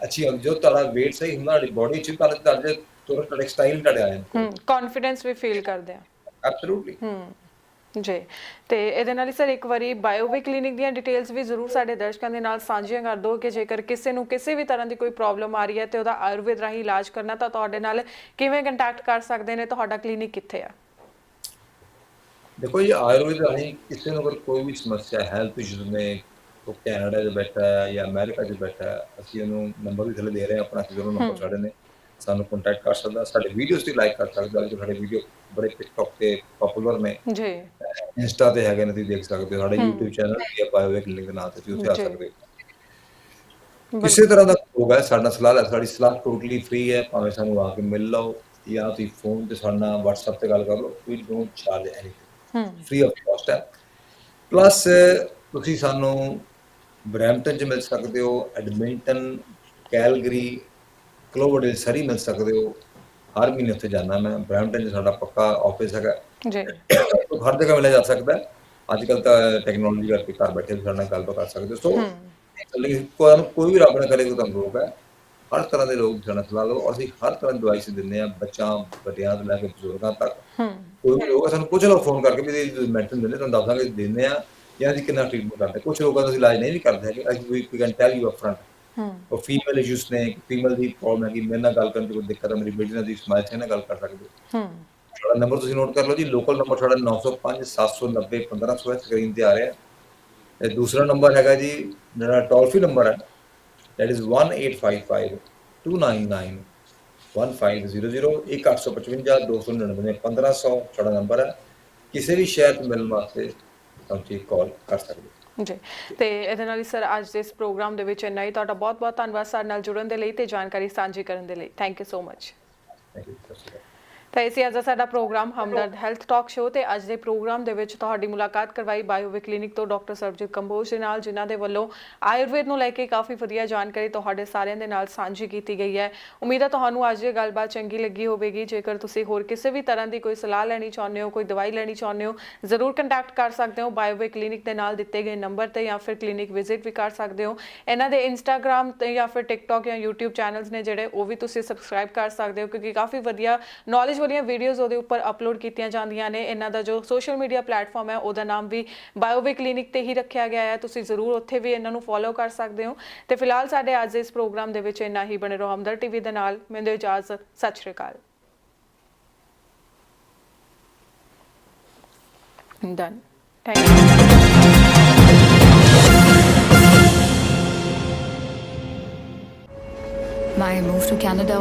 ਅੱਛੀ ਆਉਂਦੀ ਜੋ ਤੁਹਾਡਾ weight ਸਹੀ ਹੁੰਦਾ ਤੁਹਾਡੀ ਬੋਡੀ 'ਚ ਤੁਹਾਡੇ ਤੁਹਾਡੇ ਤੁਹਾਡੇ ਸਟਾਈਲ ਤੁਹਾਡੇ ਆ ਜਾਂਦੇ ਹੂੰ ਕੌਨਫੀਡੈਂਸ ਵੀ ਫੀਲ ਕਰਦੇ ਆ। ਐਬਸੋਲੂਟਲੀ ਹੂੰ। ਜੀ। ਤੇ ਇਹਦੇ ਨਾਲ ਹੀ ਸਰ ਇੱਕ ਵਾਰੀ ਬਾਇਓਵੇ ਕਲੀਨਿਕ ਦੀਆਂ ਡਿਟੇਲਸ ਵੀ ਜ਼ਰੂਰ ਸਾਡੇ ਦਰਸ਼ਕਾਂ ਦੇ ਨਾਲ ਸਾਂਝੀਆਂ ਕਰ ਦਿਓ ਕਿ ਜੇਕਰ ਕਿਸੇ ਨੂੰ ਕਿਸੇ ਵੀ ਤਰ੍ਹਾਂ ਦੀ ਕੋਈ ਪ੍ਰੋਬਲਮ ਆ ਰਹੀ ਹੈ ਤੇ ਉਹਦਾ ਆਯੁਰਵੇਦ ਰਾਹੀਂ ਇਲਾਜ ਕਰਨਾ ਤਾਂ ਤੁਹਾਡੇ ਨਾਲ ਕਿਵੇਂ ਕੰਟੈਕਟ ਕਰ ਸਕਦੇ ਨੇ ਤੁਹਾਡਾ ਕਲੀਨਿਕ ਕਿੱਥੇ ਆ? ਦੇਖੋ ਇਹ ਆਯੁਰਵੇਦ ਰਾਹੀਂ ਕਿਸੇ ਨੂੰ ਅਗਰ ਕੋਈ ਵੀ ਸਮੱਸਿਆ ਹੈਲਥ ਇਸ਼ੂਜ਼ ਨੇ ਉਹ ਕੈਨੇਡਾ 'ਚ ਬੈਠਾ ਹੈ ਜਾਂ ਅਮਰੀਕਾ 'ਚ ਬੈਠਾ ਹੈ ਅਸੀਂ ਉਹਨੂੰ ਨੰਬਰ ਵੀ ਥੱਲੇ ਦੇ ਰਹੇ ਹਾਂ ਆਪਣਾ ਕਿਸੇ ਨੂੰ ਨੰਬਰ ਸਾਡੇ ਨੇ। ਸਾਨੂੰ ਕੰਟੈਕਟ ਕਰ ਸਕਦਾ ਸਾਡੇ ਵੀਡੀਓਜ਼ ਤੇ ਲਾਈਕ ਕਰ ਸਕਦਾ ਜੋ ਸਾਡੇ ਵੀਡੀਓ ਬੜੇ ਟਿਕਟੌਕ ਤੇ ਪਪੂਲਰ ਨੇ। ਜੀ। ਇੰਸਟਾ ਤੇ ਹੈਗੇ ਨੇ ਤੁਸੀਂ ਦੇਖ ਸਕਦੇ ਹੋ ਸਾਡੇ YouTube ਚੈਨਲ ਵੀ ਹੈ ਬਾਇਓਵਿਕ ਲਿੰਕ ਦੇ ਨਾਂ ਤੇ ਤੁਸੀਂ ਉੱਥੇ ਆ। ਸਕਦੇ ਹੋ। ਕਿਸੇ ਤਰ੍ਹਾਂ ਦਾ ਹੋਗਾ ਸਾਡਾ ਸਲਾਹ ਹੈ ਸਾਡੀ ਸਲਾਹ ਟੋਟਲੀ ਫ੍ਰੀ ਹੈ ਭਾਵੇਂ ਸਾਨੂੰ ਆ ਕੇ ਮਿਲ ਲਓ ਜਾਂ ਤੁਸੀਂ ਫੋਨ ਤੇ ਸਾਡੇ ਨਾਲ WhatsApp ਤੇ ਗੱਲ ਕਰ ਲਓ we don't charge anything free of cost ਹੈ। ਪਲੱਸ ਤੁਸੀਂ ਸਾਨੂੰ ਬਰੈਂਪਟਨ ਚ ਮਿਲ ਸਕਦੇ ਹੋ ਐਡਮਿੰਟਨ ਕੈਲਗਰੀ ਕਲੋਵਰਡੇਲ ਸਰੀ ਮਿਲ ਸਕਦੇ ਹੋ। ਹਰ ਮਹੀਨੇ ਉੱਥੇ ਜਾਣਾ ਮੈਂ। ਬਰੈਂਪਟਨ ਚ ਸਾਡਾ ਪੱਕਾ ਆਫਿਸ ਹੈਗਾ। ਜੀ। ਹਰ ਜਗ੍ਹਾ ਮਿਲਿਆ ਜਾ ਸਕਦਾ। ਅੱਜ ਕੱਲ ਤਾਂ ਟੈਕਨੋਲੋਜੀ ਕਰਕੇ ਘਰ ਬੈਠੇ ਸਾਡੇ ਨਾਲ ਗੱਲਬਾਤ ਕਰ ਸਕਦੇ ਸੋ ਕੋਈ ਕੋਈ ਵੀ ਰੱਬ ਨਾ ਕਰੇ ਕੋਈ ਤੁਹਾਨੂੰ ਰੋਗ ਹੈ। ਹਰ ਤਰ੍ਹਾਂ ਦੇ ਲੋਕ ਨਾਲ ਸਲਾਹ ਲਓ ਅਸੀਂ ਹਰ ਤਰ੍ਹਾਂ ਦੀ ਦਵਾਈ ਸੀ ਦਿੰਦੇ ਆ ਬੱਚਾ ਵੱਡਿਆਂ ਤੋਂ ਲੈ ਕੇ ਬਜ਼ੁਰਗਾਂ ਤੱਕ। ਕੋਈ ਵੀ ਲੋਕ ਆ, ਸਾਨੂੰ ਪੁੱਛ ਲਓ ਫੋਨ ਕਰਕੇ ਵੀ ਮੈਡੀਸਨ ਦਿੰਦੇ ਤੁਹਾਨੂੰ ਦੱਸ ਦਾਂਗੇ ਦਿੰਦੇ ਆ ਜਾਂ ਅਸੀਂ ਕਿੰਨਾ ਟ੍ਰੀਟਮੈਂਟ ਕਰਦੇ ਕੁਝ ਲੋਕਾਂ ਦਾ ਅਸੀਂ ਇਲਾਜ ਨਹੀਂ ਵੀ ਕਰਦੇ ਹੈਗੇ। ਅਸੀਂ ਵੀ we can tell you upfront ਉਹ ਫੀਮੇਲ ਇਸ਼ੂਸ ਨੇ ਫੀਮੇਲ ਦੀ ਪ੍ਰੋਬਲਮ ਹੈ ਕਿ ਮੇਰੇ ਨਾਲ ਗੱਲ ਕਰਨ 'ਚ ਕੋਈ ਦਿੱਕਤ ਹੈ ਮੇਰੀ ਬੇਟੀ ਨਾਲ ਦੀ ਸਮਾਜ ਨਾਲ ਗੱਲ ਕਰ ਸਕਦੇ ਹੋ। ਹੂੰ। ਸਾਡਾ ਨੰਬਰ ਤੁਸੀਂ ਨੋਟ ਕਰ ਲਓ ਜੀ ਲੋਕਲ ਨੰਬਰ ਸਾਡਾ 905 790 1500 ਹੈ ਸਕਰੀਨ ਤੇ ਆ ਰਿਹਾ। ਹੈ ਤੇ ਦੂਸਰਾ ਨੰਬਰ ਹੈਗਾ ਜੀ ਜਿਹੜਾ ਟੋਲ ਫ੍ਰੀ ਨੰਬਰ ਹੈ। That is 1855 299 1500 1855 299 1500 ਸਾਡਾ ਨੰਬਰ ਹੈ। ਕਿਸੇ ਵੀ ਸ਼ਹਿਰ ਤੋਂ ਮਿਲਣ ਵਾਸਤੇ ਤੁਸੀਂ ਕਾਲ ਕਰ ਸਕਦੇ ਹੋ। ਜੀ। ਤੇ ਇਹਦੇ ਨਾਲ ਹੀ ਸਰ ਅੱਜ ਦੇ ਇਸ ਪ੍ਰੋਗਰਾਮ ਦੇ ਵਿੱਚ ਇੰਨਾ ਹੀ। ਤੁਹਾਡਾ ਬਹੁਤ ਬਹੁਤ ਧੰਨਵਾਦ ਸਾਡੇ ਨਾਲ ਜੁੜਨ ਦੇ ਲਈ ਤੇ ਜਾਣਕਾਰੀ ਸਾਂਝੀ ਕਰਨ ਦੇ ਲਈ। Thank you so much thank you ਤਾਂ ਇਸੇ ਅੱਜ ਦਾ ਸਾਡਾ program Hamdard health talk show ਤੇ ਅੱਜ ਦੇ ਪ੍ਰੋਗਰਾਮ ਦੇ ਵਿੱਚ ਤੁਹਾਡੀ ਮੁਲਾਕਾਤ ਕਰਵਾਈ ਬਾਇਓਵੇ ਕਲੀਨਿਕ ਤੋਂ ਡਾਕਟਰ ਸਰਬਜੀਤ ਕੰਬੋਜ ਦੇ ਨਾਲ, ਜਿਨ੍ਹਾਂ ਦੇ ਵੱਲੋਂ ਆਯੁਰਵੇਦ ਨੂੰ ਲੈ ਕੇ ਕਾਫੀ ਵਧੀਆ ਜਾਣਕਾਰੀ ਤੁਹਾਡੇ ਸਾਰਿਆਂ ਦੇ ਨਾਲ ਸਾਂਝੀ ਕੀਤੀ ਗਈ ਹੈ। ਉਮੀਦ ਹੈ ਤੁਹਾਨੂੰ ਅੱਜ ਇਹ ਗੱਲਬਾਤ ਚੰਗੀ ਲੱਗੀ ਹੋਵੇਗੀ। ਜੇਕਰ ਤੁਸੀਂ ਹੋਰ ਕਿਸੇ ਵੀ ਤਰ੍ਹਾਂ ਦੀ ਕੋਈ ਸਲਾਹ ਲੈਣੀ ਚਾਹੁੰਦੇ ਹੋ, ਕੋਈ ਦਵਾਈ ਲੈਣੀ ਚਾਹੁੰਦੇ ਹੋ, ਜ਼ਰੂਰ ਕੰਟੈਕਟ ਕਰ ਸਕਦੇ ਹੋ ਬਾਇਓਵੇ ਕਲੀਨਿਕ ਦੇ ਨਾਲ ਦਿੱਤੇ ਗਏ ਨੰਬਰ ਤੇ ਜਾਂ ਫਿਰ ਕਲੀਨਿਕ ਵਿਜ਼ਿਟ ਵੀ ਕਰ ਸਕਦੇ ਹੋ। ਇਹਨਾਂ ਦੇ ਇੰਸਟਾਗ੍ਰam ਤੇ ਜਾਂ ਫਿਰ ਟਿਕਟੌਕ ਜਾਂ YouTube ਚੈਨਲਸ ਨੇ ਜਿਹੜੇ ਉਹ ਵੀ ਤੁਸੀਂ ਸਬਸਕ੍ਰਾਈਬ ਕਰ ਸਕਦੇ ਹੋ, ਕਿਉਂਕਿ ਕਾਫੀ ਵਧੀਆ ਨੌਲੇਜ ਵਾਲੀਆਂ ਵੀਡੀਓਜ਼ ਉਹਦੇ ਉੱਪਰ ਅਪਲੋਡ ਕੀਤੀਆਂ ਜਾਂਦੀਆਂ ਨੇ। ਇਹਨਾਂ ਦਾ ਜੋ ਸੋਸ਼ਲ ਮੀਡੀਆ ਪਲੇਟਫਾਰਮ ਹੈ, ਉਹਦਾ ਨਾਮ ਵੀ ਬਾਇਓਵੇ ਕਲੀਨਿਕ ਤੇ ਹੀ ਰੱਖਿਆ ਗਿਆ ਹੈ। ਤੁਸੀਂ ਜ਼ਰੂਰ ਉੱਥੇ ਵੀ ਇਹਨਾਂ ਨੂੰ ਫੋਲੋ ਕਰ ਸਕਦੇ ਹੋ। ਤੇ ਫਿਲਹਾਲ ਸਾਡੇ ਅੱਜ ਇਸ ਪ੍ਰੋਗਰਾਮ ਦੇ ਵਿੱਚ ਇੰਨਾ ਹੀ। ਬਣੇ ਰਹੋ ਹਮਦਰ ਟੀਵੀ ਦੇ ਨਾਲ। ਮੈਨੂੰ ਦਿਓ ਇਜਾਜ਼ਤ। ਸਤਿ ਸ਼੍ਰੀ ਅਕਾਲ। Done thank you My move to Canada